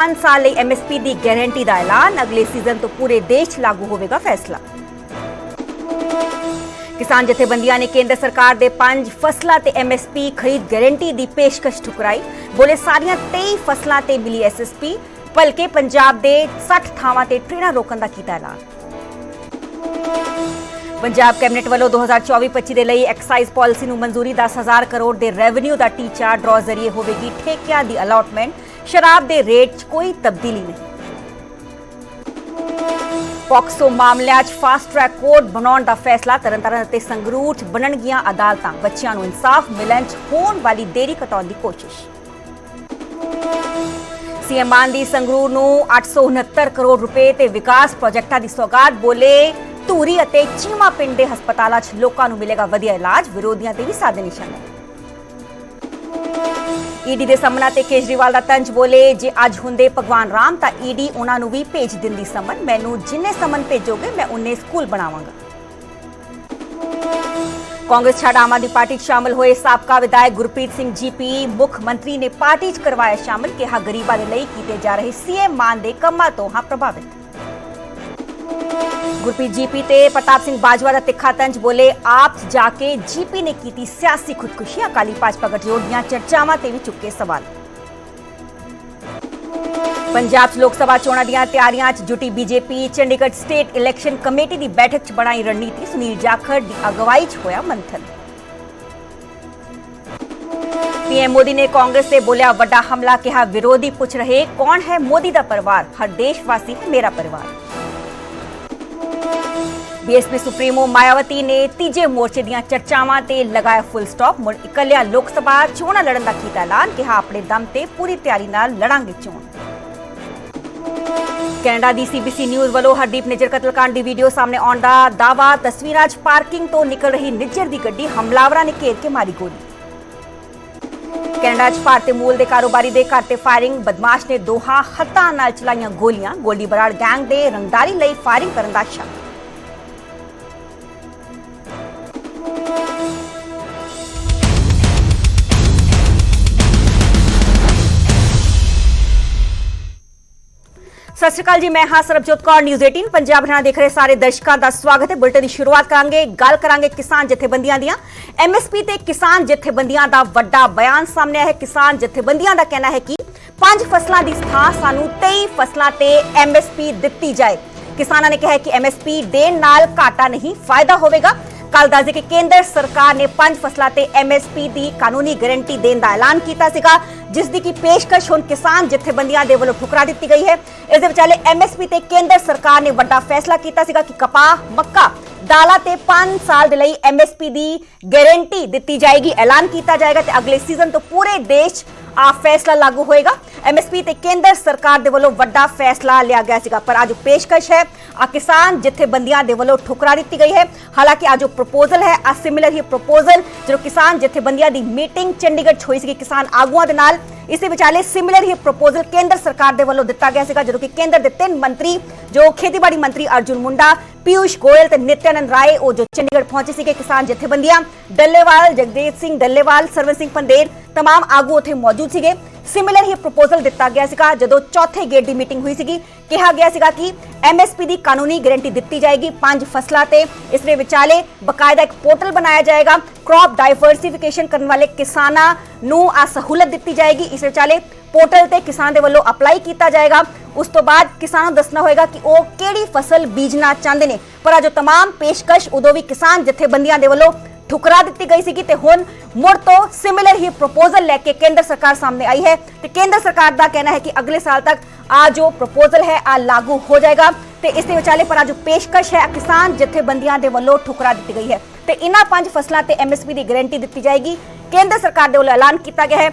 5 ਸਾਲ ਲਈ ਐਮਐਸਪੀ ਦੀ ਗਾਰੰਟੀ ਦਾ ਐਲਾਨ, ਅਗਲੇ ਸੀਜ਼ਨ ਤੋਂ ਪੂਰੇ ਦੇਸ਼ 'ਚ ਲਾਗੂ ਹੋਵੇਗਾ ਫੈਸਲਾ। ਕਿਸਾਨ ਜਥੇਬੰਦੀਆਂ ਨੇ ਕੇਂਦਰ ਸਰਕਾਰ ਦੇ ਪੰਜ ਫਸਲਾਂ ਤੇ ਐਮਐਸਪੀ ਖਰੀਦ ਗਾਰੰਟੀ ਦੀ ਪੇਸ਼ਕਸ਼ ਠੁਕਰਾਈ। ਬੋਲੇ ਸਾਰੀਆਂ 23 ਫਸਲਾਂ ਤੇ ਮਿਲੀ ਐਸਐਸਪੀ ਭਲਕੇ ਪੰਜਾਬ ਦੇ 60 ਥਾਵਾਂ ਤੇ ਟ੍ਰੇਨਾਂ ਰੋਕਣ ਦਾ ਕੀਤਾ ਐਲਾਨ। ਪੰਜਾਬ ਕੈਬਨਿਟ ਵੱਲੋਂ 2024-25 ਦੇ ਲਈ ਐਕਸਾਈਜ਼ ਪਾਲਿਸੀ ਨੂੰ ਮਨਜ਼ੂਰੀ 10000 ਕਰੋੜ ਦੇ ਰੈਵਨਿਊ ਦਾ ਟੀਚਾ ਡਰਾ ਜ਼ਰੀਏ ਹੋਵੇਗੀ ਠੇਕਿਆਂ ਦੀ ਅਲਾਟਮੈਂਟ। ਸ਼ਰਾਬ ਦੇ ਰੇਟ 'ਚ ਕੋਈ ਤਬਦੀਲੀ ਨਹੀਂ। ਪੌਕਸੋ ਮਾਮਲਿਆਂ 'ਚ ਫਾਸਟ ਟਰੈਕ ਕੋਰਟ ਬਣਾਉਣ ਦਾ ਫੈਸਲਾ ਤਰਨਤਾਰਨ ਅਤੇ ਸੰਗਰੂਰ 'ਚ ਬਣਨਗੀਆਂ ਅਦਾਲਤਾਂ। ਬੱਚਿਆਂ ਨੂੰ ਇਨਸਾਫ ਮਿਲਣ 'ਚ ਹੋਣ ਵਾਲੀ ਦੇਰੀ ਘਟਾਉਣ ਦੀ ਕੋਸ਼ਿਸ਼। ਸੀਐਮ ਮਾਨ ਦੀ ਸੰਗਰੂਰ ਨੂੰ 869 ਕਰੋੜ ਰੁਪਏ ਤੇ ਵਿਕਾਸ ਪ੍ਰੋਜੈਕਟਾਂ ਦੀ ਸੌਗਾਤ ਬੋਲੇ ਧੂਰੀ ਅਤੇ ਚੀਮਾ ਪਿੰਡ ਦੇ ਹਸਪਤਾਲਾਂ 'ਚ ਲੋਕਾਂ ਨੂੰ ਮਿਲੇਗਾ ਵਧੀਆ ਇਲਾਜ, ਵਿਰੋਧੀਆਂ ਤੇ ਵੀ ਸਾਦੇ ਨਿਸ਼ਾਨੇ। ਈਡੀ ਦੇ ਸਾਹਮਣਾ ਤੇ ਕੇਜਰੀਵਾਲ ਦਾ ਤੰਜ ਬੋਲੇ, ਜੇ ਅੱਜ ਹੁੰਦੇ ਭਗਵਾਨ ਰਾਮ, ਤਾਂ ਈਡੀ ਉਹਨਾਂ ਨੂੰ ਵੀ ਭੇਜ ਦਿੰਦੀ ਸਮਨ। ਮੈਨੂੰ ਜਿੰਨੇ ਸਮਨ ਭੇਜੋਗੇ, ਮੈਂ ਉਨੇ ਸਕੂਲ ਬਣਾਵਾਂਗਾ। ਕਾਂਗਰਸ ਛੱਡ ਆਮ ਆਦਮੀ ਪਾਰਟੀ 'ਚ ਸ਼ਾਮਲ ਹੋਏ ਸਾਬਕਾ ਵਿਧਾਇਕ ਗੁਰਪ੍ਰੀਤ ਸਿੰਘ ਜੀਪੀ ਮੁੱਖ ਮੰਤਰੀ ਨੇ ਪਾਰਟੀ 'ਚ ਕਰਵਾਇਆ ਸ਼ਾਮਲ, ਕਿਹਾ ਗਰੀਬਾਂ ਦੇ ਲਈ ਕੀਤੇ ਜਾ ਰਹੇ ਸੀਐਮ ਮਾਨ ਦੇ ਕੰਮਾਂ ਤੋਂ ਹਾਂ ਪ੍ਰਭਾਵਿਤ। ਗੁਰਪ੍ਰੀਤ ਜੀਪੀ ਤੇ ਪ੍ਰਤਾਪ ਸਿੰਘ ਬਾਜਵਾ ਦਾ ਤਿੱਖਾ ਤੰਜ ਬੋਲੇ, ਆਪ ਜਾ ਕੇ ਜੀਪੀ ਨੇ ਕੀਤੀ ਸਿਆਸੀ ਖੁਦਕੁਸ਼ੀ। ਅਕਾਲੀ ਭਾਜਪਾ ਗਠਜੋੜ ਦੀਆਂ ਚਰਚਾਵਾਂ ਤੇ ਵੀ ਚੁੱਕੇ ਸਵਾਲ। ਪੰਜਾਬ 'ਚ ਲੋਕ ਸਭਾ ਚੋਣਾਂ ਦੀਆਂ ਤਿਆਰੀਆਂ 'ਚ ਜੁਟੀ BJP, Chandigarh state election committee ਦੀ ਬੈਠਕ 'ਚ ਬਣਾਈ ਰਣਨੀਤੀ। ਸੁਨੀਲ ਜਾਖੜ ਦੀ ਅਗਵਾਈ 'ਚ ਹੋਇਆ ਮੰਥਨ। ਪੀਐਮ ਮੋਦੀ ਨੇ ਕਾਂਗਰਸ ਤੇ ਬੋਲਿਆ ਵੱਡਾ ਹਮਲਾ, ਕਿਹਾ ਵਿਰੋਧੀ ਪੁੱਛ ਰਹੇ ਕੌਣ ਹੈ ਮੋਦੀ ਦਾ ਪਰਿਵਾਰ? ਹਰ ਦੇਸ਼ ਵਾਸੀ ਮੇਰਾ ਪਰਿਵਾਰ। ਬੀਐਸਪੀ ਸੁਪਰੀਮੋ ਮਾਇਆਵਤੀ ਨੇ ਤੀਜੇ ਮੋਰਚੇ ਦੀਆਂ ਚਰਚਾਵਾਂ ਤੇ ਲਗਾਇਆ ਫੁੱਲ ਸਟਾਪ ਮੁੜ ਇਕੱਲਿਆਂ ਲੋਕ ਸਭਾ ਚੋਣਾਂ ਲੜਨ ਦਾ ਕੀਤਾ ਐਲਾਨ, ਕਿਹਾ ਆਪਣੇ ਦਮ ਤੇ ਪੂਰੀ ਤਿਆਰੀ ਨਾਲ ਲੜਾਂਗੇ ਚੋਣ। ਕੈਨੇਡਾ ਦੀ ਸੀਬੀਸੀ ਨਿਊਜ਼ ਵੱਲੋਂ ਹਰਦੀਪ ਨਿੱਜਰ ਕਤਲकांड ਦੀ ਵੀਡੀਓ ਸਾਹਮਣੇ ਆਉਣ ਦਾ ਦਾਵਾ ਤਸਵੀਰਾਂ 'ਚ ਪਾਰਕਿੰਗ ਤੋਂ ਨਿਕਲ ਰਹੀ ਨਿੱਜਰ ਦੀ ਗੱਡੀ ਹਮਲਾਵਰਾਂ ਨੇ ਘੇਰ ਕੇ ਮਾਰੀ ਗੋਲੀ। ਕੈਨੇਡਾ 'ਚ ਭਾਰਤੀ ਮੂਲ ਦੇ ਕਾਰੋਬਾਰੀ ਦੇ ਘਰ ਤੇ ਫਾਇਰਿੰਗ, ਬਦਮਾਸ਼ ਨੇ ਦੋਹਾ ਹੱਥਾਂ ਨਾਲ ਚਲਾਈਆਂ ਗੋਲੀਆਂ। ਗੋਲੀ ਬਰਾੜ ਗੈਂਗ ਦੇ ਰੰਗਦਾਰੀ ਲਈ ਫਾਇਰਿੰਗ ਕਰਨ ਦਾ ਸ਼ੱਕ। ਸਤਿ ਸ਼੍ਰੀ ਅਕਾਲ ਜੀ, ਮੈਂ ਹਾਂ ਸਰਬਜੋਤ ਕੌਰ ਨਿਊਜ਼ 18 ਪੰਜਾਬ ਹਰਿਆਣਾ ਦੇਖ ਰਹੇ ਸਾਰੇ ਦਰਸ਼ਕਾਂ ਦਾ ਸਵਾਗਤ ਹੈ। ਬੁਲਟਨ ਦੀ ਸ਼ੁਰੂਆਤ ਕਰਾਂਗੇ, ਗੱਲ ਕਰਾਂਗੇ ਕਿਸਾਨ ਜਥੇਬੰਦੀਆਂ ਦੀਆਂ। ਐਮਐਸਪੀ ਤੇ ਕਿਸਾਨ ਜਥੇਬੰਦੀਆਂ ਦਾ ਵੱਡਾ ਬਿਆਨ ਸਾਹਮਣੇ ਆਇਆ ਹੈ। ਕਿਸਾਨ ਜਥੇਬੰਦੀਆਂ ਦਾ ਕਹਿਣਾ ਹੈ ਕਿ ਪੰਜ ਫਸਲਾਂ ਦੀ ਥਾਂ ਸਾਨੂੰ 23 ਫਸਲਾਂ ਤੇ ਐਮਐਸਪੀ ਦਿੱਤੀ ਜਾਏ। ਕਿਸਾਨਾਂ ਨੇ ਕਿਹਾ ਹੈ ਕਿ ਐਮਐਸਪੀ ਦੇਣ ਨਾਲ ਘਾਟਾ ਨਹੀਂ, ਫਾਇਦਾ ਹੋਵੇਗਾ। ਕੱਲ ਦੱਸਦੇ ਕਿ ਕੇਂਦਰ ਸਰਕਾਰ ਨੇ ਪੰਜ ਫਸਲਾਂ ਤੇ ਐਮਐਸਪੀ ਦੀ ਕਾਨੂੰਨੀ ਗਾਰੰਟੀ ਦੇਣ ਦਾ ਐਲਾਨ ਕੀਤਾ ਸੀਗਾ ਜਿਸ ਦੀ ਕੀ ਪੇਸ਼ਕਸ਼ ਹੁਣ ਕਿਸਾਨ ਜਥੇਬੰਦੀਆਂ ਦੇ ਵੱਲੋਂ ਠੁਕਰਾ ਦਿੱਤੀ ਗਈ ਹੈ ਇਸ ਦੇ ਵਿਚਾਲੇ ਐਮਐਸਪੀ ਤੇ ਕੇਂਦਰ ਸਰਕਾਰ ਨੇ ਵੱਡਾ ਫੈਸਲਾ ਕੀਤਾ ਸੀਗਾ ਕਿ ਕਪਾਹ ਮੱਕਾ ਦਾਲਾਂ ਤੇ 5 ਸਾਲ ਦੇ ਲਈ ਐਮਐਸਪੀ ਦੀ ਗਾਰੰਟੀ ਦਿੱਤੀ ਜਾਏਗੀ ਐਲਾਨ ਕੀਤਾ ਜਾਏਗਾ ਤੇ ਅਗਲੇ ਸੀਜ਼ਨ ਤੋਂ ਪੂਰੇ ਦੇਸ਼ 'ਚ ਆ ਫੈਸਲਾ ਲਾਗੂ ਹੋਏਗਾ ਐਮਐਸਪੀ ਤੇ ਕੇਂਦਰ ਸਰਕਾਰ ਦੇ ਵੱਲੋਂ ਵੱਡਾ ਫੈਸਲਾ ਲਿਆ ਗਿਆ ਸੀਗਾ ਪਰ ਅੱਜ ਪੇਸ਼ਕਸ਼ ਹੈ ਆ ਕਿਸਾਨ ਜਥੇਬੰਦੀਆਂ ਦੇ ਵੱਲੋਂ ਠੁਕਰਾ ਦਿੱਤੀ ਗਈ ਹੈ ਹਾਲਾਂਕਿ ਆ ਜੋ ਪ੍ਰਪੋਜ਼ਲ ਹੈ ਆ ਸਿਮਿਲਰ ਹੀ ਪ੍ਰਪੋਜ਼ਲ ਜਦੋਂ ਕਿਸਾਨ ਜਥੇਬੰਦੀਆਂ ਦੀ ਮੀਟਿੰਗ ਚੰਡੀਗੜ੍ਹ 'ਚ ਹੋਈ ਸੀ ਕਿਸਾਨ ਆਗੂਆਂ ਦੇ ਨਾਲ ਇਸ ਦੇ ਵਿਚਾਲੇ ਸਿਮਿਲਰ ਹੀ ਪ੍ਰਪੋਜ਼ਲ ਕੇਂਦਰ ਸਰਕਾਰ ਦੇ ਵੱਲੋਂ ਦਿੱਤਾ ਗਿਆ ਸੀਗਾ ਜਦੋਂ ਕਿ ਕੇਂਦਰ ਦੇ ਤਿੰਨ ਮੰਤਰੀ ਜੋ ਖੇਤੀਬਾੜੀ ਮੰਤਰੀ ਅਰਜੁਨ ਮੁੰਡਾ ਪਿਊਸ਼ ਗੋਇਲ ਤੇ ਨਿਤਿਆਨੰਦ ਰਾਏ ਉਹ ਜੋ ਚੰਡੀਗੜ੍ਹ ਪਹੁੰਚੇ ਸੀਗੇ ਕਿਸਾਨ ਜਥੇਬੰਦੀਆਂ ਡੱਲੇਵਾਲ ਜਗਦੀਪ ਸਿੰਘ ਡੱਲੇਵਾਲ ਸਰਵਨ ਸਿੰਘ ਪੰਦੇਰ तमाम ਆਗੂ ਉੱਥੇ ਮੌਜੂਦ ਸੀਗੇ ਸਿਮਿਲਰ ਹੀ ਪ੍ਰਪੋਜ਼ਲ ਦਿੱਤਾ ਗਿਆ ਸੀਗਾ ਜਦੋਂ ਚੌਥੇ ਗੇੜ ਦੀ ਮੀਟਿੰਗ ਹੋਈ ਸੀਗੀ ਕਿਹਾ ਗਿਆ ਸੀਗਾ ਕਿ ਐਮਐਸਪੀ ਦੀ ਕਾਨੂੰਨੀ ਗਾਰੰਟੀ ਦਿੱਤੀ ਜਾਏਗੀ ਪੰਜ ਫਸਲਾਂ ਤੇ ਇਸ ਦੇ ਵਿਚਾਲੇ ਬਕਾਇਦਾ ਇੱਕ ਪੋਰਟਲ ਬਣਾਇਆ ਜਾਏਗਾ ਕ੍ਰੌਪ ਡਾਈਵਰਸਿਫਿਕੇਸ਼ਨ ਕਰਨ ਵਾਲੇ ਕਿਸਾਨਾਂ ਨੂੰ ਆ ਸਹੂਲਤ ਦਿੱਤੀ ਜਾਏਗੀ ਇਸ ਵਿਚਾਲੇ ਪੋਰਟਲ ਤੇ ਕਿਸਾਨ ਦੇ ਵੱਲੋਂ ਅਪਲਾਈ ਕੀਤਾ ਜਾਏਗਾ ਉਸ ਤੋਂ ਬਾਅਦ ਕਿਸਾਨਾਂ ਨੂੰ ਦੱਸਣਾ ਹੋਏਗਾ ਕਿ ਉਹ ਕਿਹੜੀ ਫਸਲ ਬੀਜਣਾ ਚਾਹੁੰਦੇ ਨੇ ਪਰ ਆ ਜੋ तमाम ਪੇਸ਼ਕਸ਼ ਉਦੋਂ ਵੀ ਕਿਸਾਨ ਜਥੇਬੰਦੀਆਂ ਦੇ ਵੱਲੋਂ ਠੁਕਰਾ ਦਿੱਤੀ ਗਈ ਸੀਗੀ ਤੇ ਹੁਣ ਮੁੜ ਤੋਂ ਸਿਮਿਲਰ ਹੀ ਪ੍ਰਪੋਜ਼ਲ ਲੈ ਕੇ ਕੇਂਦਰ ਸਰਕਾਰ ਸਾਹਮਣੇ ਆਈ ਹੈ ਤੇ ਕੇਂਦਰ ਸਰਕਾਰ ਦਾ ਕਹਿਣਾ ਹੈ ਕਿ ਅਗਲੇ ਸਾਲ ਤੱਕ ਆ ਜੋ ਪ੍ਰਪੋਜ਼ਲ ਹੈ ਆ ਲਾਗੂ ਹੋ ਜਾਏਗਾ ਤੇ ਇਸ ਦੇ ਵਿਚਾਲੇ ਪਰ ਆ ਜੋ ਪੇਸ਼ਕਸ਼ ਹੈ ਕਿਸਾਨ ਜਥੇਬੰਦੀਆਂ ਦੇ ਵੱਲੋਂ ਠੁਕਰਾ ਦਿੱਤੀ ਗਈ ਹੈ ਤੇ ਇਹਨਾਂ ਪੰਜ ਫਸਲਾਂ ਤੇ ਐਮਐਸਪੀ ਦੀ ਗਾਰੰਟੀ ਦਿੱਤੀ ਜਾਏਗੀ ਕੇਂਦਰ ਸਰਕਾਰ ਦੇ ਵੱਲੋਂ ਐਲਾਨ ਕੀਤਾ ਗਿਆ ਹੈ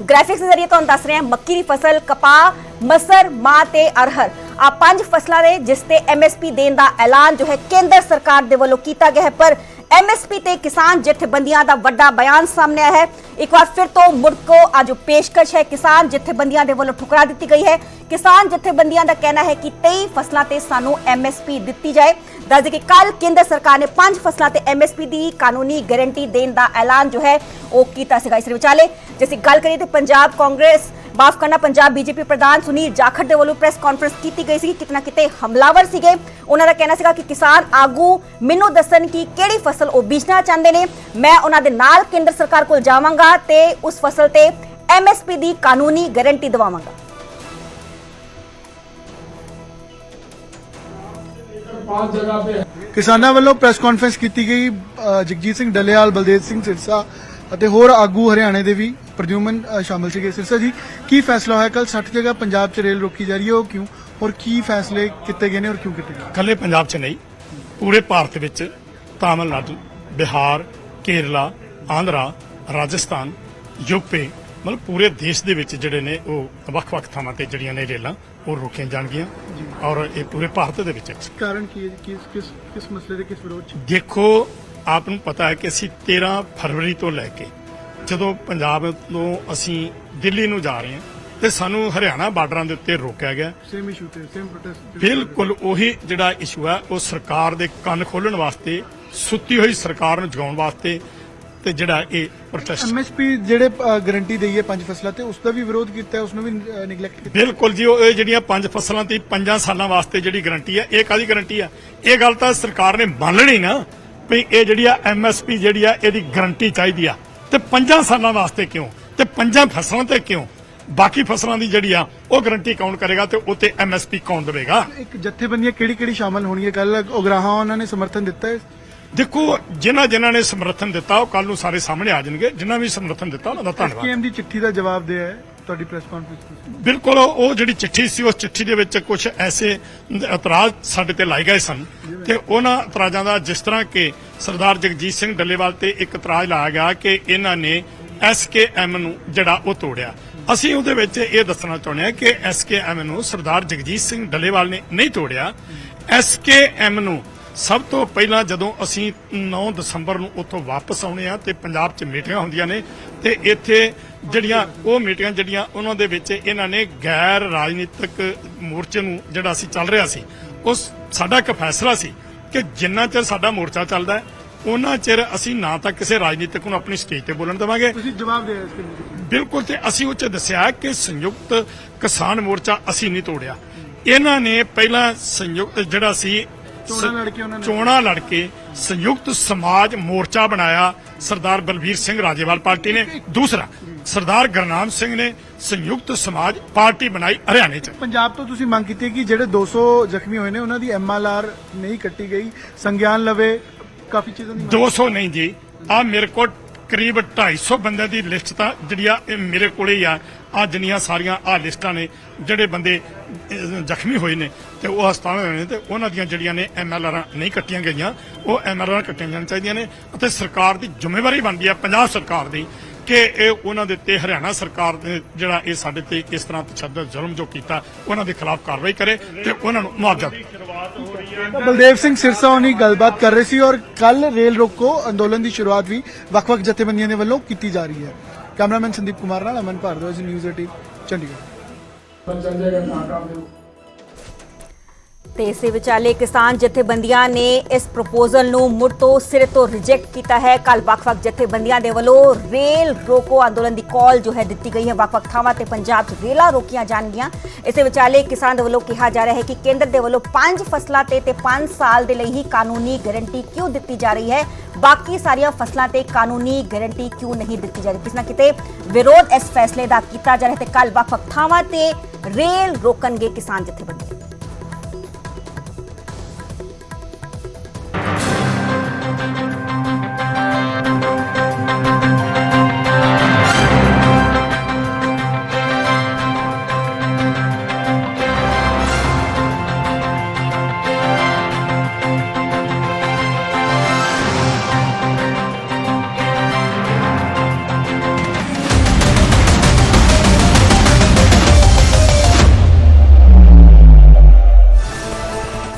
ਗ੍ਰਾਫਿਕਸ ਦੇ ਜ਼ਰੀਏ ਤੁਹਾਨੂੰ ਦੱਸ ਰਹੇ ਹਾਂ ਮੱਕੀ ਦੀ ਫਸਲ ਕਪਾਹ ਮਸਰ ਮਾਂ ਤੇ ਅਰਹਰ ਆ ਪੰਜ ਫਸਲਾਂ ਦੇ ਜਿਸ ਤੇ ਐਮਐਸਪੀ ਦੇਣ ਦਾ ਐਲਾਨ ਜੋ ਹੈ ਕੇਂਦਰ ਸਰਕਾਰ ਦੇ ਵੱਲੋਂ ਕੀਤਾ ਗਿਆ ਹੈ ਪਰ ਐਮਐਸਪੀ ਤੇ ਕਿਸਾਨ ਜਥੇਬੰਦੀਆਂ ਦਾ ਵੱਡਾ ਬਿਆਨ ਸਾਹਮਣੇ ਆਇਆ ਹੈ। ਇੱਕ ਵਾਰ ਫਿਰ ਤੋਂ ਮੁੜਕੋ ਅੱਜ ਪੇਸ਼ਕਸ਼ ਹੈ। ਕਿਸਾਨ ਜਥੇਬੰਦੀਆਂ ਦੇ ਵੱਲੋਂ ਠੁਕਰਾ ਦਿੱਤੀ ਗਈ ਹੈ। ਕਿਸਾਨ ਜਥੇਬੰਦੀਆਂ ਦਾ ਕਹਿਣਾ ਹੈ ਕਿ 23 ਫਸਲਾਂ ਤੇ ਸਾਨੂੰ ਐਮਐਸਪੀ ਦਿੱਤੀ ਜਾਏ। ਦੱਸਦੇ ਕਿ ਕੱਲ ਕੇਂਦਰ ਸਰਕਾਰ ਨੇ ਪੰਜ ਫਸਲਾਂ ਤੇ ਐਮਐਸਪੀ ਦੀ ਕਾਨੂੰਨੀ ਗਾਰੰਟੀ ਦੇਣ ਦਾ ਐਲਾਨ ਜੋ ਹੈ, ਉਹ ਕੀਤਾ ਸੀਗਾ ਇਸ ਵਿਚਾਲੇ। ਜੇ ਅਸੀਂ ਗੱਲ ਕਰੀਏ ਤੇ ਪੰਜਾਬ ਕਾਂਗਰਸ, ਮਾਫ ਕਰਨਾ, ਪੰਜਾਬ ਬੀਜੇਪੀ ਪ੍ਰਧਾਨ ਸੁਨੀਲ ਜਾਖੜ ਦੇ ਵੱਲੋਂ ਪ੍ਰੈਸ ਕਾਨਫਰੰਸ ਕੀਤੀ ਗਈ ਸੀ ਕਿਤਨਾ ਕਿਤੇ ਹਮਲਾਵਰ ਸੀਗੇ। ਉਹਨਾਂ ਦਾ ਕਹਿਣਾ ਸੀਗਾ ਕਿ ਕਿਸਾਨ ਆਗੂ, ਮੈਨੂੰ ਦੱਸਣ ਕਿ ਕਿਹੜੀ ਫਸਲ ਉਹ ਬੀਜਣਾ ਚਾਹੁੰਦੇ ਨੇ ਮੈਂ ਉਹਨਾਂ ਦੇ ਨਾਲ ਕੇਂਦਰ ਸਰਕਾਰ ਕੋਲ ਜਾਵਾਂਗਾ ਤੇ ਉਸ ਫਸਲ ਤੇ ਐਮਐਸਪੀ ਦੀ ਕਾਨੂੰਨੀ ਗਾਰੰਟੀ ਦਿਵਾਵਾਂਗਾ। ਕਿਸਾਨਾਂ ਵੱਲੋਂ ਪ੍ਰੈਸ ਕਾਨਫਰੰਸ ਕੀਤੀ ਗਈ ਜਗਜੀਤ ਸਿੰਘ ਡੱਲੇਵਾਲ ਬਲਦੇਵ ਸਿੰਘ ਸਿਰਸਾ ਅਤੇ ਹੋਰ ਆਗੂ ਹਰਿਆਣੇ ਦੇ ਵੀ ਪ੍ਰਦਿਉਮਨ ਸ਼ਾਮਲ ਸੀਗੇ। ਸਿਰਸਾ ਜੀ ਕੀ ਫੈਸਲਾ ਹੋਇਆ? ਕੱਲ 60 ਜਗ੍ਹਾ ਪੰਜਾਬ 'ਚ ਰੇਲ ਰੋਕੀ ਜਾ ਰਹੀ ਹੈ ਉਹ ਕਿਉਂ? ਔਰ ਕੀ ਫੈਸਲੇ ਕੀਤੇ ਗਏ ਨੇ ਔਰ ਕਿਉਂ ਕੀਤੇ ਗਏ ਕੱਲੇ ਪੰਜਾਬ 'ਚ ਨਹੀਂ ਪੂਰੇ ਭਾਰਤ ਵਿੱਚ ਤਾਮਿਲਨਾਡੂ ਬਿਹਾਰ ਕੇਰਲਾ ਆਂਧਰਾ ਰਾਜਸਥਾਨ ਯੂਪੀ ਮਤਲਬ ਪੂਰੇ ਦੇਸ਼ ਦੇ ਵਿੱਚ ਜਿਹੜੇ ਨੇ ਉਹ ਵੱਖ-ਵੱਖ ਥਾਵਾਂ ਤੇ ਜਿਹੜੀਆਂ ਨੇ ਰੇਲਾਂ ਉਹ ਰੋਕੀਆਂ ਜਾਣਗੀਆਂ ਔਰ ਇਹ ਪੂਰੇ ਭਾਰਤ ਦੇ ਵਿੱਚ। ਕਾਰਨ ਕੀ ਹੈ? ਕਿਸ ਕਿਸ ਕਿਸ ਮਸਲੇ ਦੇ ਕਿਸ ਵਿਰੋਧ 'ਚ ਦੇਖੋ ਆਪ ਨੂੰ ਪਤਾ ਹੈ ਕਿ ਅਸੀਂ 13 ਫਰਵਰੀ ਤੋਂ ਲੈ ਕੇ ਜਦੋਂ ਪੰਜਾਬ ਤੋਂ ਅਸੀਂ ਦਿੱਲੀ ਨੂੰ ਜਾ ਰਹੇ ਹਾਂ ਤੇ ਸਾਨੂੰ ਹਰਿਆਣਾ ਬਾਰਡਰਾਂ ਦੇ ਉੱਤੇ ਰੋਕਿਆ ਗਿਆ ਸੇਮ ਇਸ਼ੂ ਤੇ ਸੇਮ ਪ੍ਰੋਟੈਸਟ ਬਿਲਕੁਲ ਉਹੀ ਜਿਹੜਾ ਇਸ਼ੂ ਹੈ ਉਹ ਸਰਕਾਰ ਦੇ ਕੰਨ ਖੋਲਣ ਵਾਸਤੇ ਸੁੱਤੀ ਹੋਈ ਸਰਕਾਰ ਨੂੰ ਜਗਾਉਣ ਵਾਸਤੇ ਤੇ ਜਿਹੜਾ ਇਹ ਪ੍ਰੋਟੈਸਟ ਐਮਐਸਪੀ ਜਿਹੜੇ ਗਾਰੰਟੀ ਦਈ ਹੈ ਪੰਜ ਫਸਲਾਂ ਤੇ ਉਸ ਦਾ ਵੀ ਵਿਰੋਧ ਕੀਤਾ ਹੈ ਉਸ ਨੂੰ ਵੀ ਨੈਗਲੈਕਟ ਕੀਤਾ। ਬਿਲਕੁਲ ਜੀ ਉਹ ਜਿਹੜੀਆਂ ਪੰਜ ਫਸਲਾਂ ਤੇ ਪੰਜਾਂ ਸਾਲਾਂ ਵਾਸਤੇ ਜਿਹੜੀ ਗਾਰੰਟੀ ਹੈ ਇਹ ਕਾਦੀ ਗਾਰੰਟੀ ਆ ਇਹ ਗੱਲ ਤਾਂ ਸਰਕਾਰ ਨੇ ਮੰਨ ਲੈਣੀ ਨਾ ਵੀ ਇਹ ਜਿਹੜੀ ਆ ਐਮਐਸਪੀ ਜਿਹੜੀ ਆ ਇਹਦੀ ਗਾਰੰਟੀ ਚਾਹੀਦੀ ਆ। ਤੇ ਪੰਜਾਂ ਸਾਲਾਂ ਵਾਸਤੇ ਕਿਉਂ? ਤੇ ਪੰਜਾਂ ਫਸਲਾਂ ਤੇ ਕਿਉਂ? ਬਾਕੀ ਫਸਲਾਂ ਦੀ ਜਿਹੜੀ ਆ ਉਹ ਗਾਰੰਟੀ ਕੌਣ ਕਰੇਗਾ ਤੇ ਉੱਤੇ ਐਮਐਸਪੀ ਕੌਣ ਦੇਵੇਗਾ? ਇੱਕ ਜਥੇਬੰਦੀਆਂ ਕਿਹੜੀ ਕਿਹੜੀ ਸ਼ਾਮਲ ਹੋਣਗੀਆਂ? ਕੱਲ ਉਗਰਾਹਾਂ ਉਹਨਾਂ ਨੇ ਸਮਰਥਨ ਦਿੱਤਾ ਹੈ। ਦੇਖੋ ਜਿਨ੍ਹਾਂ ਜਿਨ੍ਹਾਂ ਨੇ ਸਮਰਥਨ ਦਿੱਤਾ ਉਹ ਕੱਲ ਨੂੰ ਸਾਰੇ ਸਾਹਮਣੇ ਆ ਜਾਣਗੇ। ਜਿਨ੍ਹਾਂ ਵੀ ਸਮਰਥਨ ਦਿੱਤਾ ਉਹਨਾਂ ਦਾ ਧੰਨਵਾਦ। ਐਸਕੇਐਮ ਦੀ ਚਿੱਠੀ ਦਾ ਜਵਾਬ ਦਿਆ ਹੈ ਤੁਹਾਡੀ ਪ੍ਰੈਸ ਕਾਨਫਰੰਸ ਬਿਲਕੁਲ ਉਹ ਜਿਹੜੀ ਚਿੱਠੀ ਸੀ ਉਸ ਚਿੱਠੀ ਦੇ ਵਿੱਚ ਕੁਝ ਐਸੇ ਇਤਰਾਜ਼ ਸਾਡੇ ਤੇ ਲਾਏ ਗਏ ਸਨ। ਤੇ ਉਹਨਾਂ ਇਤਰਾਜ਼ਾਂ ਦਾ ਜਿਸ ਤਰ੍ਹਾਂ ਕਿ ਸਰਦਾਰ ਜਗਜੀਤ ਸਿੰਘ ਡੱਲੇਵਾਲ ਤੇ ਇੱਕ ਇਤਰਾਜ਼ ਲਾਇਆ ਗਿਆ ਕਿ ਇਹਨਾਂ ਨੇ ਐਸਕੇਐਮ ਨੂੰ ਜਿਹੜਾ ਉਹ ਤੋੜਿਆ। ਅਸੀਂ ਉਹਦੇ ਵਿੱਚ ਇਹ ਦੱਸਣਾ ਚਾਹੁੰਦੇ ਹਾਂ ਕਿ ਐਸਕੇਐਮ ਨੂੰ ਸਰਦਾਰ ਜਗਜੀਤ ਸਿੰਘ ਡੱਲੇਵਾਲ ਨੇ ਨਹੀਂ ਤੋੜਿਆ। ਐਸਕੇਐਮ ਨੂੰ ਸਭ ਤੋਂ ਪਹਿਲਾਂ ਜਦੋਂ ਅਸੀਂ 9 ਦਸੰਬਰ ਨੂੰ ਉੱਥੋਂ ਵਾਪਸ ਆਉਣੇ ਆ ਤੇ ਪੰਜਾਬ 'ਚ ਮੀਟਿੰਗਾਂ ਹੁੰਦੀਆਂ ਨੇ ਤੇ ਇੱਥੇ ਜਿਹੜੀਆਂ ਉਹ ਮੀਟਿੰਗਾਂ ਜਿਹੜੀਆਂ ਉਹਨਾਂ ਦੇ ਵਿੱਚ ਇਹਨਾਂ ਨੇ ਗੈਰ ਰਾਜਨੀਤਿਕ ਮੋਰਚੇ ਨੂੰ ਜਿਹੜਾ ਅਸੀਂ ਚੱਲ ਰਿਹਾ ਸੀ ਉਸ ਸਾਡਾ ਇੱਕ ਫੈਸਲਾ ਸੀ ਕਿ ਜਿੰਨਾ ਚਿਰ ਸਾਡਾ ਮੋਰਚਾ ਚੱਲਦਾ ਉਹਨਾਂ ਚਿਰ ਅਸੀਂ ਨਾ ਤਾਂ ਕਿਸੇ ਰਾਜਨੀਤਿਕ ਨੂੰ ਆਪਣੀ ਸਟੇਜ ਤੇ ਬੋਲਣ ਦੇਵਾਂਗੇ। ਤੁਸੀਂ ਜਵਾਬ ਤੇ ਬਿਲਕੁਲ ਤੇ ਅਸੀਂ ਉਹ ਚ ਦੱਸਿਆ ਕਿ ਸੰਯੁਕਤ ਕਿਸਾਨ ਮੋਰਚਾ ਅਸੀਂ ਨਹੀਂ ਤੋੜਿਆ। ਇਹਨਾਂ ਨੇ ਪਹਿਲਾਂ ਸੰਯੁਕਤ ਜਿਹੜਾ ਸੀ ਚੋਣਾਂ ਲੜ ਕੇ ਉਹਨਾਂ ਨੇ- ਚੋਣਾਂ ਲੜ ਕੇ ਸੰਯੁਕਤ ਸਮਾਜ ਮੋਰਚਾ ਬਣਾਇਆ ਸਰਦਾਰ ਬਲਬੀਰ ਸਿੰਘ ਰਾਜੇਵਾਲ ਪਾਰਟੀ ਨੇ। ਦੂਸਰਾ ਸਰਦਾਰ ਗਰਨਾਮ ਸਿੰਘ ਨੇ ਸੰਯੁਕਤ ਸਮਾਜ ਪਾਰਟੀ ਬਣਾਈ ਹਰਿਆਣੇ ਚ। ਪੰਜਾਬ ਤੋਂ ਤੁਸੀਂ ਮੰਗ ਕੀਤੀ ਕਿ ਜਿਹੜੇ 200 ਜ਼ਖਮੀ ਹੋਏ ਨੇ ਉਹਨਾਂ ਦੀ ਐਮਐਲਆਰ ਨਹੀਂ ਕੱਟੀ ਗਈ ਸੰਗਿਆਨ ਲਵੇ ਕਾਫੀ ਚੀਜ਼ਾਂ ਦੀ ਮੰਗ- 200 ਨਹੀਂ ਜੀ ਆ ਮੇਰੇ ਕੋਲ ਕਰੀਬ 250 ਬੰਦਿਆਂ ਦੀ ਲਿਸਟ ਤਾਂ ਜਿਹੜੀ ਆ ਇਹ ਮੇਰੇ ਕੋਲੇ ਹੀ ਆ। ਆ ਜਿੰਨੀਆਂ ਸਾਰੀਆਂ ਆ ਲਿਸਟਾਂ ਨੇ ਜਿਹੜੇ ਬੰਦੇ ਜ਼ਖਮੀ ਹੋਏ ਨੇ ਤੇ ਉਹ ਹਸਪਤਾਲ ਹੋਏ ਨੇ ਤੇ ਉਹਨਾਂ ਦੀਆਂ ਜਿਹੜੀਆਂ ਨੇ ਐਮਐਲਆਰ ਨਹੀਂ ਕੱਟੀਆਂ ਗਈਆਂ, ਉਹ ਐਮਐਲਆਰ ਕੱਟੀਆਂ ਜਾਣੀਆਂ ਚਾਹੀਦੀਆਂ ਨੇ ਅਤੇ ਸਰਕਾਰ ਦੀ ਜ਼ਿੰਮੇਵਾਰੀ ਬਣਦੀ ਆ ਪੰਜਾਬ ਸਰਕਾਰ ਦੀ, ਕਿ ਇਹ ਉਹਨਾਂ ਦੇ ਉੱਤੇ ਹਰਿਆਣਾ ਸਰਕਾਰ ਨੇ ਜਿਹੜਾ ਇਹ ਸਾਡੇ ਤੇ ਇਸ ਤਰ੍ਹਾਂ ਤਸ਼ੱਦਦ ਜ਼ੁਲਮ ਜੋ ਕੀਤਾ, ਉਹਨਾਂ ਦੇ ਖਿਲਾਫ ਕਾਰਵਾਈ ਕਰੇ ਤੇ ਉਹਨਾਂ ਨੂੰ ਮੁਆਵਜ਼ਾ ਬਲਦੇਵ ਸਿੰਘ ਸਿਰਸਾ ਹੋਣੀ ਗੱਲਬਾਤ ਕਰ ਰਹੇ ਸੀ ਔਰ ਕੱਲ ਰੇਲ ਰੋਕੋ ਅੰਦੋਲਨ ਦੀ ਸ਼ੁਰੂਆਤ ਵੀ ਵੱਖ-ਵੱਖ ਜਥੇਬੰਦੀਆਂ ਦੇ ਵੱਲੋਂ ਕੀਤੀ ਜਾ ਰਹੀ ਹੈ। ਕੈਮਰਾਮੈਨ ਸੰਦੀਪ ਕੁਮਾਰ ਨਾਲ ਅਮਨ ਭਾਰਦਵਾਜ ਨਿਊਜ਼ 18 ਚੰਡੀਗੜ੍ਹ। ਤੇ ਇਸੇ ਵਿਚਾਲੇ ਕਿਸਾਨ ਜਥੇਬੰਦੀਆਂ ਨੇ ਇਸ ਪ੍ਰਪੋਜ਼ਲ ਨੂੰ ਮੁੜ ਤੋਂ ਸਿਰੇ ਤੋਂ ਰਿਜੈਕਟ ਕੀਤਾ ਹੈ। ਕੱਲ ਵੱਖ-ਵੱਖ ਜਥੇਬੰਦੀਆਂ ਦੇ ਵੱਲੋਂ ਰੇਲ ਰੋਕੋ ਅੰਦੋਲਨ ਦੀ ਕਾਲ ਜੋ ਹੈ ਦਿੱਤੀ ਗਈ ਹੈ। ਵੱਖ-ਵੱਖ ਥਾਵਾਂ ਤੇ ਪੰਜਾਬ 'ਚ ਰੇਲਾਂ ਰੋਕੀਆਂ ਜਾਣਗੀਆਂ। ਇਸੇ ਵਿਚਾਲੇ ਕਿਸਾਨ ਦੇ ਵੱਲੋਂ ਕਿਹਾ ਜਾ ਰਿਹਾ ਹੈ ਕਿ ਕੇਂਦਰ ਦੇ ਵੱਲੋਂ ਪੰਜ ਫਸਲਾਂ ਤੇ ਤੇ 5 ਸਾਲ ਦੇ ਲਈ ਹੀ ਕਾਨੂੰਨੀ ਗਾਰੰਟੀ ਕਿਉਂ ਦਿੱਤੀ ਜਾ ਰਹੀ ਹੈ? ਬਾਕੀ ਸਾਰੀਆਂ ਫਸਲਾਂ ਤੇ ਕਾਨੂੰਨੀ ਗਾਰੰਟੀ ਕਿਉਂ ਨਹੀਂ ਦਿੱਤੀ ਜਾ ਰਹੀ? ਕਿਸ ਨਾ ਕਿਤੇ ਵਿਰੋਧ ਇਸ ਫੈਸਲੇ ਦਾ ਕੀਤਾ ਜਾ ਰਿਹਾ ਤੇ ਕੱਲ ਵੱਖ-ਵੱਖ ਥਾਵਾਂ ਤੇ ਰੇਲ ਰੋਕਣਗੇ ਕਿਸਾਨ ਜਥੇਬੰਦੀ।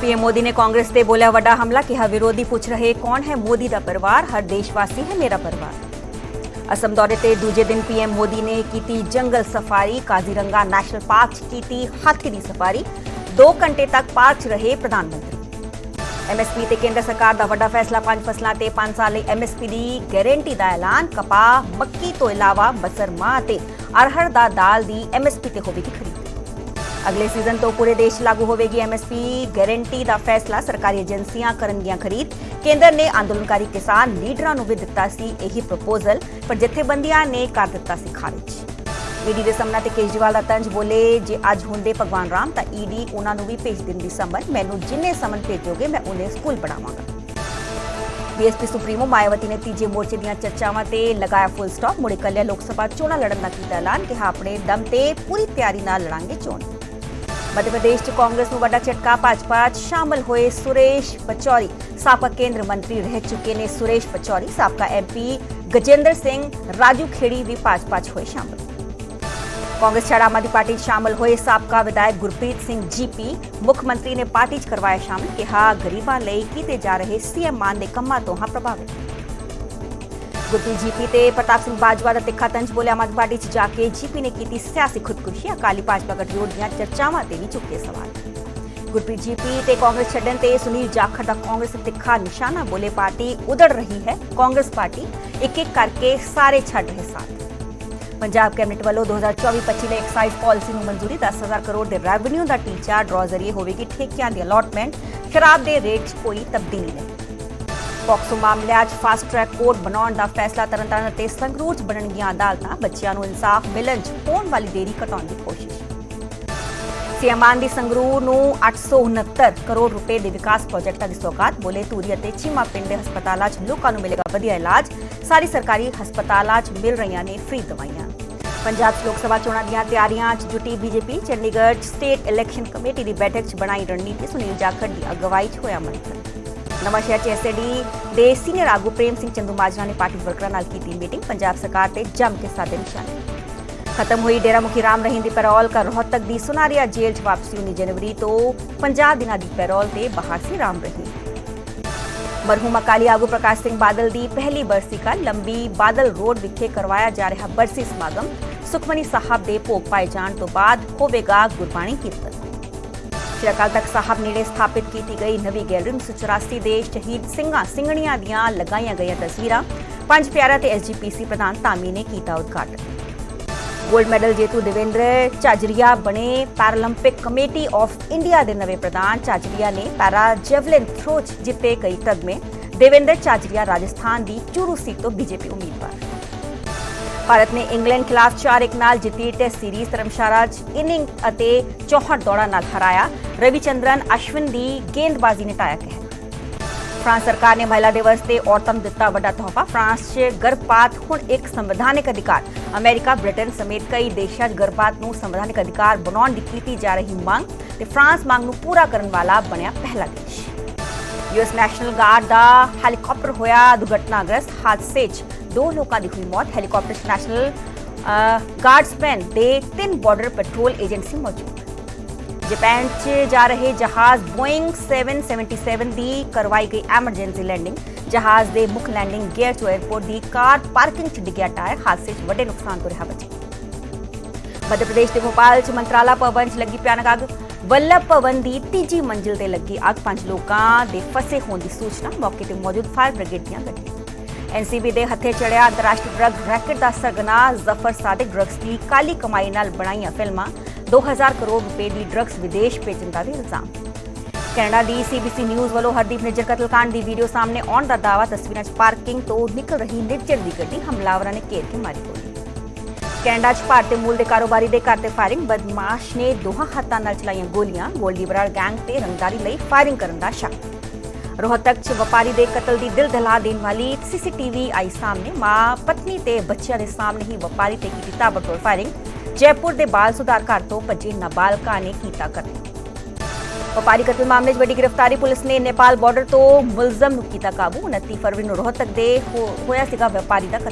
ਪੀਐਮ ਮੋਦੀ ਨੇ ਕਾਂਗਰਸ ਤੇ ਬੋਲਿਆ ਵੱਡਾ ਹਮਲਾ ਕਿਹਾ ਵਿਰੋਧੀ ਪੁੱਛ ਰਹੇ ਕੌਣ ਹੈ ਮੋਦੀ ਦਾ ਪਰਿਵਾਰ ਹਰ ਦੇਸ਼ਵਾਸੀ ਹੈ ਮੇਰਾ ਪਰਿਵਾਰ ਅਸਮ ਦੌਰੇ ਤੇ ਦੂਜੇ ਦਿਨ ਪੀਐਮ ਮੋਦੀ ਨੇ ਕੀਤੀ ਜੰਗਲ ਸਫਾਰੀ ਕਾਜ਼ੀਰੰਗਾ ਨੈਸ਼ਨਲ ਪਾਰਕ 'ਚ ਕੀਤੀ ਹਾਥੀ ਦੀ ਸਫਾਰੀ 2 ਘੰਟੇ ਤੱਕ ਪਾਰਕ 'ਚ ਰਹੇ ਪ੍ਰਧਾਨ ਮੰਤਰੀ ਐਮਐਸਪੀ ਤੇ ਕੇਂਦਰ ਸਰਕਾਰ ਦਾ ਵੱਡਾ ਫੈਸਲਾ ਪੰਜ ਫਸਲਾਂ ਤੇ 5 ਸਾਲ ਲਈ ਐਮਐਸਪੀ ਦੀ ਗਾਰੰਟੀ ਦਾ ਐਲਾਨ ਕਪਾਹ ਮੱਕੀ ਤੋਂ ਇਲਾਵਾ ਬਸਰ ਮਾਹ ਤੇ ਅਰਹਰ ਦਾ ਦਾਲ ਦੀ ਐਮਐਸਪੀ ਤੇ ਹੋਵੇਗੀ ਖਰੀਦ ਅਗਲੇ ਸੀਜ਼ਨ ਤੋਂ ਪੂਰੇ ਦੇਸ਼ ਲਾਗੂ ਹੋਵੇਗੀ ਐਮਐਸਪੀ ਗਾਰੰਟੀ ਦਾ ਫੈਸਲਾ ਸਰਕਾਰੀ ਏਜੰਸੀਆਂ ਕਰਨਗੀਆਂ ਖਰੀਦ। ਕੇਂਦਰ ਨੇ ਅੰਦੋਲਨਕਾਰੀ ਕਿਸਾਨ ਲੀਡਰਾਂ ਨੂੰ ਵੀ ਦਿੱਤਾ ਸੀ ਇਹੀ ਪ੍ਰਪੋਜ਼ਲ ਪਰ ਜਥੇਬੰਦੀਆਂ ਨੇ ਕਰ ਦਿੱਤਾ ਸੀ ਖਾਰਿਜ। ਈਡੀ ਦੇ ਸਾਹਮਣੇ ਤੇ ਕੇਜਰੀਵਾਲ ਦਾ ਤੰਜ ਬੋਲੇ, ਜੇ ਅੱਜ ਹੁੰਦੇ ਭਗਵਾਨ ਰਾਮ, ਤਾਂ ਈਡੀ ਉਹਨਾਂ ਨੂੰ ਵੀ ਭੇਜ ਦਿੰਦੀ ਸਮਨ ਮੈਨੂੰ ਜਿੰਨੇ ਸਮਨ ਭੇਜੋਗੇ, ਮੈਂ ਉਹਨੇ ਸਕੂਲ ਬਣਾਵਾਂਗਾ। ਬੀਐਸਪੀ ਸੁਪਰੀਮੋ ਮਾਇਆਵਤੀ ਨੇ ਤੀਜੇ ਮੋਰਚੇ ਦੀਆਂ ਚਰਚਾਵਾਂ ਤੇ ਲਗਾਇਆ ਫੁੱਲ ਸਟਾਪ ਮੁੜੇ ਕੱਲਿਆ ਲੋਕ ਸਭਾ ਚੋਣਾਂ ਲੜਨ ਦਾ ਕੀਤਾ ਐਲਾਨ, ਕਿਹਾ ਆਪਣੇ ਦਮ ਤੇ ਪੂਰੀ ਤਿਆਰੀ ਨਾਲ ਲੜਾਂਗੇ ਚੋਣ। ਮੱਧ ਪ੍ਰਦੇਸ਼ 'ਚ ਕਾਂਗਰਸ ਨੂੰ ਵੱਡਾ ਝਟਕਾ ਭਾਜਪਾ 'ਚ ਸ਼ਾਮਲ ਹੋਏ ਸੁਰੇਸ਼ ਪਚੌਰੀ ਸਾਬਕਾ ਕੇਂਦਰ ਮੰਤਰੀ ਰਹਿ ਚੁੱਕੇ ਨੇ ਸੁਰੇਸ਼ ਪਚੌਰੀ ਸਾਬਕਾ ਐਮਪੀ ਗਜੇਂਦਰ ਸਿੰਘ ਰਾਜੂ ਖੇੜੀ ਵੀ ਭਾਜਪਾ 'ਚ ਹੋਏ ਸ਼ਾਮਲ ਕਾਂਗਰਸ ਛੜਾ ਆਮ ਆਦਮੀ ਪਾਰਟੀ 'ਚ ਸ਼ਾਮਲ ਹੋਏ ਸਾਬਕਾ ਵਿਧਾਇਕ ਗੁਰਪ੍ਰੀਤ ਸਿੰਘ ਜੀਪੀ ਮੁੱਖ ਮੰਤਰੀ ਨੇ ਪਾਰਟੀ 'ਚ ਕਰਵਾਇਆ ਸ਼ਾਮਲ ਕਿਹਾ ਗਰੀਬਾਂ ਲਈ ਕੀਤੇ ਜਾ ਰਹੇ ਸੀਐਮ ਮਾਨ ਦੇ ਕੰਮਾਂ ਤੋਂ ਹਾਂ ਪ੍ਰਭਾਵਿਤ ਗੁਰਪ੍ਰੀਤ ਜੀਪੀ ਤੇ ਪ੍ਰਤਾਪ ਸਿੰਘ ਬਾਜਵਾ ਦਾ ਤਿੱਖਾ ਤੰਜ ਬੋਲਿਆ ਆਮ ਆਦਮੀ ਪਾਰਟੀ 'ਚ ਜਾ ਕੇ ਜੀਪੀ ਨੇ ਕੀਤੀ ਸਿਆਸੀ ਖੁਦਕੁਸ਼ੀ ਅਕਾਲੀ ਭਾਜਪਾ ਗਠਜੋੜ ਦੀਆਂ ਚਰਚਾਵਾਂ ਤੇ ਵੀ ਚੁੱਕੇ ਸਵਾਲ ਗੁਰਪ੍ਰੀਤ ਜੀਪੀ ਤੇ ਕਾਂਗਰਸ ਛੱਡਣ ਤੇ ਸੁਨੀਲ ਜਾਖੜ ਦਾ ਕਾਂਗਰਸ ਤਿੱਖਾ ਨਿਸ਼ਾਨਾ ਬੋਲੇ ਪਾਰਟੀ ਉਧੜ ਰਹੀ ਹੈ ਕਾਂਗਰਸ ਪਾਰਟੀ ਇੱਕ ਇੱਕ ਕਰਕੇ ਸਾਰੇ ਛੱਡ ਰਹੇ ਸਾਥ ਪੰਜਾਬ ਕੈਬਨਿਟ ਵੱਲੋਂ 2024-25 ਲਈ ਐਕਸਾਈਜ਼ ਪਾਲਿਸੀ ਨੂੰ ਮਨਜ਼ੂਰੀ 10000 ਕਰੋੜ ਦੇ ਰੈਵਨਿਊ ਦਾ ਟੀਚਾ ਡਰਾ ਜ਼ਰੀਏ ਹੋਵੇਗੀ ਠੇਕਿਆਂ ਦੀ ਅਲਾਟਮੈਂਟ ਸ਼ਰਾਬ ਦੇ ਰੇਟ 'ਚ ਕੋਈ ਤਬਦੀਲੀ ਨਹੀਂ ਪੌਕਸੋ ਮਾਮਲਿਆਂ 'ਚ ਫਾਸਟ ਟਰੈਕ ਕੋਰਟ ਬਣਾਉਣ ਦਾ ਫੈਸਲਾ ਤਰਨਤਾਰਨ ਅਤੇ ਸੰਗਰੂਰ 'ਚ ਬਣਨਗੀਆਂ ਅਦਾਲਤਾਂ, ਬੱਚਿਆਂ ਨੂੰ ਇਨਸਾਫ ਮਿਲਣ 'ਚ ਹੋਣ ਵਾਲੀ ਦੇਰੀ ਘਟਾਉਣ ਦੀ ਕੋਸ਼ਿਸ਼। ਸਿਆਮਾਨ ਦੀ ਸੰਗਰੂਰ ਨੂੰ 869 ਕਰੋੜ ਰੁਪਏ ਦੇ ਵਿਕਾਸ ਪ੍ਰੋਜੈਕਟਾਂ ਦੀ ਸੌਗਾਤ, ਬੋਲੇ ਧੂਰੀ ਅਤੇ ਚੀਮਾ ਪਿੰਡ ਦੇ ਹਸਪਤਾਲਾਂ 'ਚ ਲੋਕਾਂ ਨੂੰ ਮਿਲੇਗਾ ਵਧੀਆ ਇਲਾਜ। ਸਾਰੀ ਸਰਕਾਰੀ ਹਸਪਤਾਲਾਂ 'ਚ ਮਿਲ ਰਹੀਆਂ ਨੇ ਫ੍ਰੀ ਦਵਾਈਆਂ। ਪੰਜਾਬ 'ਚ ਲੋਕ ਸਭਾ ਚੋਣਾਂ ਦੀਆਂ ਤਿਆਰੀਆਂ 'ਚ ਜੁਟੀ ਬੀਜੇਪੀ, ਚੰਡੀਗੜ੍ਹ 'ਚ ਸਟੇਟ ਇਲੈਕਸ਼ਨ ਕਮੇਟੀ ਦੀ ਬੈਠਕ 'ਚ ਬਣਾਈ ਰਣਨੀਤੀ, ਸੁਨੀਲ ਜਾਖੜ ਦੀ ਅਗਵਾਈ 'ਚ ਹੋਇਆ ਮੰਥਨ। ਨਵਾਂ ਸ਼ਹਿਰ 'ਚ ਐਸਏਡੀ ਦੇ ਸੀਨੀਅਰ ਆਗੂ ਪ੍ਰੇਮ ਸਿੰਘ ਚੰਦੂਮਾਜਰਾ ਨੇ ਪਾਰਟੀ ਵਰਕਰਾਂ ਨਾਲ ਕੀਤੀ ਮੀਟਿੰਗ, ਪੰਜਾਬ ਸਰਕਾਰ ਤੇ ਜੰਮ ਕੇ ਸਾਧੇ ਨਿਸ਼ਾਨੇ। ਖਤਮ ਹੋਈ ਡੇਰਾ ਮੁਖੀ ਰਾਮ ਰਹੀਮ ਦੀ ਪੈਰੋਲ ਕਰ ਰੋਹਤਕ ਦੀ ਸੁਨਾਰੀਆ ਜੇਲ੍ਹ 'ਚ ਵਾਪਸੀ 19 ਜਨਵਰੀ ਤੋਂ 50 ਦਿਨਾਂ ਦੀ ਪੈਰੋਲ ਤੇ ਬਾਹਰ ਸੀ ਰਾਮ ਰਹੀਮ। ਮਰਹੂਮ ਅਕਾਲੀ ਆਗੂ ਪ੍ਰਕਾਸ਼ ਸਿੰਘ ਬਾਦਲ ਦੀ ਪਹਿਲੀ ਬਰਸੀ ਕੱਲ੍ਹ ਲੰਬੀ ਬਾਦਲ ਰੋਡ ਵਿਖੇ ਕਰਵਾਇਆ ਜਾ ਰਿਹਾ ਬਰਸੀ ਸਮਾਗਮ। ਸੁਖਮਨੀ ਸਾਹਿਬ ਦੇ ਭੋਗ ਪਾਏ ਜਾਣ ਤੋਂ ਬਾਅਦ ਹੋਵੇਗਾ ਗੁਰਬਾਣੀ ਕੀਰਤਨ। ਸ਼੍ਰੀ ਅਕਾਲ ਤਖਤ ਸਾਹਿਬ ਨੇੜੇ ਸਥਾਪਿਤ ਕੀਤੀ ਗਈ ਨਵੀਂ ਗੈਲਰੀ 1984 ਦੇ ਸ਼ਹੀਦ ਸਿੰਘਾਂ ਸਿੰਘਣੀਆਂ ਦੀਆਂ ਲਗਾਈਆਂ ਗਈਆਂ ਤਸਵੀਰਾਂ ਪੰਜ ਪਿਆਰਾ ਤੇ ਐਸਜੀਪੀਸੀ ਪ੍ਰਧਾਨ ਧਾਮੀ ਨੇ ਕੀਤਾ ਉਦਘਾਟਨ। ਗੋਲਡ ਮੈਡਲ ਜੇਤੂ ਦੇਵੇਂਦਰ ਝਾਜਰੀਆ ਬਣੇ ਪੈਰਾਲੰਪਿਕ ਕਮੇਟੀ ਆਫ ਇੰਡੀਆ ਦੇ ਨਵੇਂ ਪ੍ਰਧਾਨ ਝਾਜਰੀਆ ਨੇ ਪੈਰਾ ਜੈਵਲਿਨ ਥਰੋ 'ਚ ਜਿੱਤੇ ਕਈ ਤਗਮੇ। ਦੇਵੇਂਦਰ ਝਾਜਰੀਆ ਰਾਜਸਥਾਨ ਦੀ ਚੂਰੂ ਸੀਟ ਤੋਂ ਬੀਜੇਪੀ ਉਮੀਦਵਾਰ। ਭਾਰਤ ਨੇ ਇੰਗਲੈਂਡ ਖਿਲਾਫ 4-1 ਨਾਲ ਜਿੱਤੀ ਟੈਸਟ ਸੀਰੀਜ਼ ਧਰਮਸ਼ਾਲਾ 'ਚ ਇਨਿੰਗ ਅਤੇ 64 ਦੌੜਾਂ ਨਾਲ ਹਰਾਇਆ। ਰਵਿਚੰਦਰਨ ਅਸ਼ਵਿਨ ਦੀ ਗੇਂਦਬਾਜ਼ੀ ਨੇ ਟਾਇਆ ਕਹਿਰ। ਫਰਾਂਸ ਸਰਕਾਰ ਨੇ ਮਹਿਲਾ ਦਿਵਸ ਤੇ ਔਰਤਾਂ ਨੂੰ ਦਿੱਤਾ ਵੱਡਾ ਤੋਹਫਾ। ਫਰਾਂਸ 'ਚ ਗਰਭਪਾਤ ਹੁਣ ਇੱਕ ਸੰਵਿਧਾਨਿਕ ਅਧਿਕਾਰ। ਅਮਰੀਕਾ, ਬ੍ਰਿਟਨ ਸਮੇਤ ਕਈ ਦੇਸ਼ਾਂ 'ਚ ਗਰਭਪਾਤ ਨੂੰ ਸੰਵਿਧਾਨਿਕ ਅਧਿਕਾਰ ਬਣਾਉਣ ਦੀ ਕੀਤੀ ਜਾ ਰਹੀ ਮੰਗ ਤੇ ਫਰਾਂਸ ਮੰਗ ਨੂੰ ਪੂਰਾ ਕਰਨ ਵਾਲਾ ਬਣਿਆ ਪਹਿਲਾ ਦੇਸ਼। ਯੂਐਸ ਨੈਸ਼ਨਲ ਗਾਰਡ ਦਾ ਹੈਲੀਕਾਪਟਰ ਹੋਇਆ ਦੁਰਘਟਨਾਗ੍ਰਸਤ ਹਾਦਸੇ 'ਚ। ਦੋ ਲੋਕਾਂ ਦੀ ਹੋਈ ਮੌਤ ਹੈਲੀਕਾਪਟਰ 'ਚ ਨੈਸ਼ਨਲ ਗਾਰਡਸਮੈਨ ਦੇ ਤਿੰਨ ਬਾਰਡਰ ਪੈਟਰੋਲ ਏਜੰਸੀ ਮੌਜੂਦ ਜਾਪਾਨ 'ਚ ਜਾ ਰਹੇ ਜਹਾਜ਼ ਬੋਇੰਗ 777 ਦੀ ਕਰਵਾਈ ਗਈ ਐਮਰਜੈਂਸੀ ਲੈਂਡਿੰਗ ਜਹਾਜ਼ ਦੇ ਮੁੱਖ ਲੈਂਡਿੰਗ ਗੇਅਰ ਤੋਂ 에ਅਰਪੋਰਟ ਦੀ ਕਾਰ ਪਾਰਕਿੰਗ 'ਚ ਡਿੱਗਿਆ ਟਾਇਰ ਹਾਦਸੇ 'ਚ ਵੱਡੇ ਨੁਕਸਾਨ ਤੋਂ ਰਿਹਾ ਬਚੇ ਮੱਧ ਪ੍ਰਦੇਸ਼ ਦੇ ਭੋਪਾਲ 'ਚ ਮੰਤਰਾਲਾ ਭਵਨ 'ਚ ਲੱਗੀ ਭਿਆਨਕ ਅੱਗ ਵੱਲਭ ਭਵਨ ਦੀ ਤੀਜੀ ਮੰਜ਼ਿਲ ਤੇ ਲੱਗੀ ਅੱਗ ਪੰਜ ਲੋਕਾਂ ਦੇ ਫਸੇ ਹੋਣ ਦੀ ਸੂਚਨਾ ਮੌਕੇ ਤੇ ਮੌਜੂਦ ਫਾਇਰ ਬ੍ਰਿਗੇਡ ਦੀਆਂ ਗੱਡੀਆਂ ਐਨਸੀਬੀ ਦੇ ਹੱਥੇ ਚੜਿਆ ਅੰਤਰਰਾਸ਼ਟਰੀ ਡਰੱਗ ਰੈਕਟ ਦਾ ਸਰਗਨਾ। ਜ਼ਫਰ ਸਾਦਿਕ ਡਰੱਗਸ ਦੀ ਕਾਲੀ ਕਮਾਈ ਨਾਲ ਬਣਾਈਆਂ ਫਿਲਮਾਂ। 2000 ਕਰੋੜ ਰੁਪਏ ਦੀ ਡਰੱਗਸ ਵਿਦੇਸ਼ ਭੇਜਣ ਦਾ ਵੀ ਇਲਜ਼ਾਮ। ਕੈਨੇਡਾ ਦੀ ਸੀਬੀਸੀ ਨਿਊਜ਼ ਵੱਲੋਂ ਹਰਦੀਪ ਨਿੱਜਰ ਕਤਲकांड ਦੀ ਵੀਡੀਓ ਸਾਹਮਣੇ ਆਉਣ ਦਾ ਦਾਅਵਾ। ਤਸਵੀਰਾਂ 'ਚ ਪਾਰਕਿੰਗ ਤੋਂ ਨਿਕਲ ਰਹੀ ਨਿੱਜਰ ਦੀ ਗੱਡੀ। ਹਮਲਾਵਰਾਂ ਨੇ ਘੇਰ ਕੇ ਮਾਰੀ ਗੋਲੀ। ਕੈਨੇਡਾ 'ਚ ਭਾਰਤੀ ਮੂਲ ਦੇ ਕਾਰੋਬਾਰੀ ਦੇ ਘਰ ਤੇ ਫਾਇਰਿੰਗ। ਬਦਮਾਸ਼ ਨੇ ਦੋਹਾਂ ਹੱਥਾਂ ਨਾਲ ਚਲਾਈਆਂ ਗੋਲੀਆਂ। ਗੋਲਡੀ ਬਰਾੜ ਗੈਂਗ ਤੇ ਰੰਗਦਾਰੀ ਲਈ ਫਾਇਰਿੰਗ ਕਰਨ ਦਾ ਸ਼ੱਕ। ਰੋਹਤਕ 'ਚ ਵਪਾਰੀ ਦੇ ਕਤਲ ਦੀ ਦਿਲ ਦਹਿਲਾ ਦੇਣ ਵਾਲੀ ਸੀਸੀਟੀਵੀ ਆਈ ਸਾਹਮਣੇ। ਮਾਂ, ਪਤਨੀ ਤੇ ਬੱਚਿਆਂ ਦੇ ਸਾਹਮਣੇ ਹੀ ਵਪਾਰੀ ਤੇ ਕੀਤੀ ਤਾਬੜਤੋੜ ਫਾਇਰਿੰਗ ਜੈਪੁਰ ਦੇ ਬਾਲ ਸੁਧਾਰ ਘਰ ਤੋਂ ਭੱਜੇ ਨਾਬਾਲਗਾ ਨੇ ਕੀਤਾ ਕਤਲ। ਵਪਾਰੀ ਕਤਲ ਮਾਮਲੇ 'ਚ ਵੱਡੀ ਗ੍ਰਿਫਤਾਰੀ ਪੁਲਿਸ ਨੇ ਨੇਪਾਲ ਬਾਰਡਰ ਤੋਂ ਮੁਲਜ਼ਮ ਨੂੰ ਕੀਤਾ ਕਾਬੂ। 29 ਫਰਵਰੀ ਨੂੰ ਰੋਹਤਕ ਦੇ ਹੋ- ਹੋਇਆ ਸੀਗਾ ਵਪਾਰੀ ਦਾ ਕਤਲ।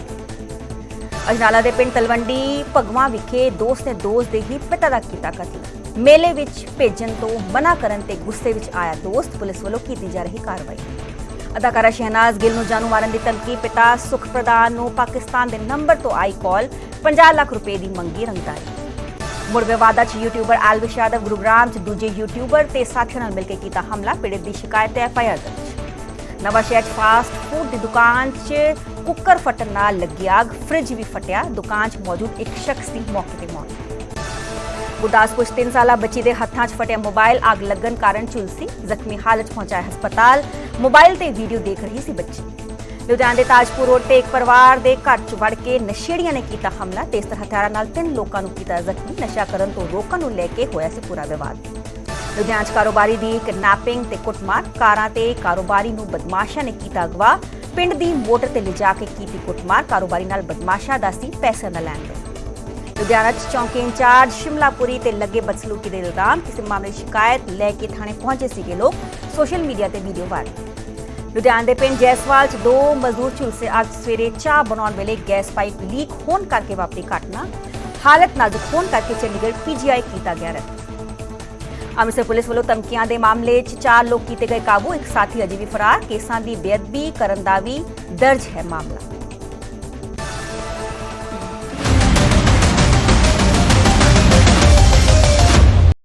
ਅਜਨਾਲਾ ਦੇ ਪਿੰਡ ਤਲਵੰਡੀ ਭਗਵਾ ਵਿਖੇ ਦੋਸਤ ਨੇ ਦੋਸਤ ਦੇ ਹੀ ਪਿਤਾ ਦਾ ਕੀਤਾ ਕਤਲ। ਮੇਲੇ ਵਿੱਚ ਭੇਜਣ ਤੋਂ ਮਨਾ ਕਰਨ ਤੇ ਗੁੱਸੇ ਵਿੱਚ ਆਇਆ ਦੋਸਤ, ਪੁਲਿਸ ਵੱਲੋਂ ਕੀਤੀ ਜਾ ਰਹੀ ਕਾਰਵਾਈ। ਅਦਾਕਾਰਾ ਸ਼ਹਿਨਾਜ਼ ਗਿੱਲ ਨੂੰ ਜਾਨੋਂ ਮਾਰਨ ਦੀ ਧਮਕੀ, ਪਿਤਾ ਸੁਖ ਪ੍ਰਧਾਨ ਨੂੰ ਪਾਕਿਸਤਾਨ ਦੇ ਨੰਬਰ ਤੋਂ ਆਈ ਕਾਲ 50 ਲੱਖ ਰੁਪਏ ਦੀ ਮੰਗੀ ਰੰਗਦਾਰੀ। ਮੁੜ ਵਿਵਾਦਾਂ 'ਚ ਯੂਟਿਊਬਰ ਐਲਵਿਸ਼ ਯਾਦਵ ਗੁਰੂਗ੍ਰਾਮ 'ਚ ਦੂਜੇ ਯੂਟਿਊਬਰ ਤੇ ਸਾਥੀਆਂ ਨਾਲ ਮਿਲ ਕੇ ਕੀਤਾ ਹਮਲਾ, ਪੀੜਤ ਦੀ ਸ਼ਿਕਾਇਤ ਤੇ ਐਫਆਈਆਰ ਦਰਜ। ਨਵਾਂ ਸ਼ਹਿਰ 'ਚ ਫਾਸਟ ਫੂਡ ਦੀ ਦੁਕਾਨ 'ਚ ਕੁੱਕਰ ਫਟਣ ਨਾਲ ਲੱਗੀ ਅੱਗ ਫ੍ਰਿਜ ਵੀ ਫਟਿਆ, ਦੁਕਾਨ 'ਚ ਮੌਜੂਦ ਇੱਕ ਸ਼ਖਸ ਦੀ ਮੌਕੇ ਤੇ ਮੌਤ। ਗੁਰਦਾਸਪੁਰ 'ਚ ਤਿੰਨ ਸਾਲਾ ਬੱਚੀ ਦੇ ਹੱਥਾਂ 'ਚ ਫਟਿਆ ਮੋਬਾਈਲ। ਅੱਗ ਲੱਗਣ ਕਾਰਨ ਝੁਲਸੀ ਜ਼ਖਮੀ ਹਾਲਤ 'ਚ ਪਹੁੰਚਾਇਆ ਹਸਪਤਾਲ। ਮੋਬਾਈਲ ਤੇ ਵੀਡੀਓ ਦੇਖ ਰਹੀ ਸੀ ਬੱਚੀ। ਲੁਧਿਆਣਾ ਦੇ ਤਾਜਪੁਰ ਰੋਡ ਤੇ ਇੱਕ ਪਰਿਵਾਰ ਦੇ ਘਰ 'ਚ ਵੜ ਕੇ ਨਸ਼ੇੜੀਆਂ ਨੇ ਕੀਤਾ ਹਮਲਾ। ਤੇਜ਼ਤਰ ਹਥਿਆਰਾਂ ਨਾਲ ਤਿੰਨ ਲੋਕਾਂ ਨੂੰ ਕੀਤਾ ਜ਼ਖਮੀ। ਨਸ਼ਾ ਕਰਨ ਤੋਂ ਰੋਕਣ ਨੂੰ ਲੈ ਕੇ ਹੋਇਆ ਸੀ ਪੂਰਾ ਵਿਵਾਦ। ਲੁਧਿਆਣਾ 'ਚ ਕਾਰੋਬਾਰੀ ਦੀ ਕਿਡਨੈਪਿੰਗ ਤੇ ਕੁੱਟਮਾਰ। ਕਾਰਾਂ ਤੇ ਕਾਰੋਬਾਰੀ ਨੂੰ ਬਦਮਾਸ਼ਾਂ ਨੇ ਕੀਤਾ ਅਗਵਾ। ਪਿੰਡ ਦੀ ਮੋਟਰ ਤੇ ਲਿਜਾ ਕੇ ਕੀਤੀ ਕੁੱਟਮਾਰ। ਕਾਰੋਬਾਰੀ ਨਾਲ ਬਦਮਾਸ਼ਾਂ ਦਾ ਸੀ, ਪੈਸੇ ਦਾ ਲੈਣ ਦੇਣ ਲੁਧਿਆਣਾ 'ਚ ਚੌਂਕੀ ਇੰਚਾਰਜ ਸ਼ਿਮਲਾਪੁਰੀ ਤੇ ਲੱਗੇ ਬਦਸਲੂਕੀ ਦੇ ਇਲਜ਼ਾਮ, ਕਿਸੇ ਮਾਮਲੇ ਸ਼ਿਕਾਇਤ ਲੈ ਕੇ ਥਾਣੇ ਪਹੁੰਚੇ ਸੀਗੇ ਲੋਕ। ਸੋਸ਼ਲ ਮੀਡੀਆ ਤੇ ਵੀਡੀਓ ਵਾਇਰਲ। ਲੁਧਿਆਣਾ ਦੇ ਪਿੰਡ ਜੈਸਵਾਲ 'ਚ ਦੋ ਮਜ਼ਦੂਰ ਝੁਲਸੇ ਅੱਜ ਸਵੇਰੇ ਚਾਹ ਬਣਾਉਣ ਵੇਲੇ ਗੈਸ ਪਾਈਪ ਲੀਕ ਹੋਣ ਕਰਕੇ ਵਾਪਰੀ ਘਟਨਾ। ਹਾਲਤ ਨਾਜ਼ੁਕ ਹੋਣ ਕਰਕੇ ਚੰਡੀਗੜ੍ਹ ਪੀਜੀਆਈ ਕੀਤਾ ਗਿਆ ਹੈ ਅੰਮ੍ਰਿਤਸਰ ਪੁਲਿਸ ਵੱਲੋਂ ਧਮਕੀਆਂ ਦੇ ਮਾਮਲੇ 'ਚ ਚਾਰ ਲੋਕ ਕੀਤੇ ਗਏ ਕਾਬੂ। ਇੱਕ ਸਾਥੀ ਅਜੇ ਵੀ ਫਰਾਰ। ਕੇਸਾਂ ਦੀ ਬੇਅਦਬੀ ਕਰਨ ਦਾ ਵੀ ਦਰਜ ਹੈ ਮਾਮਲਾ।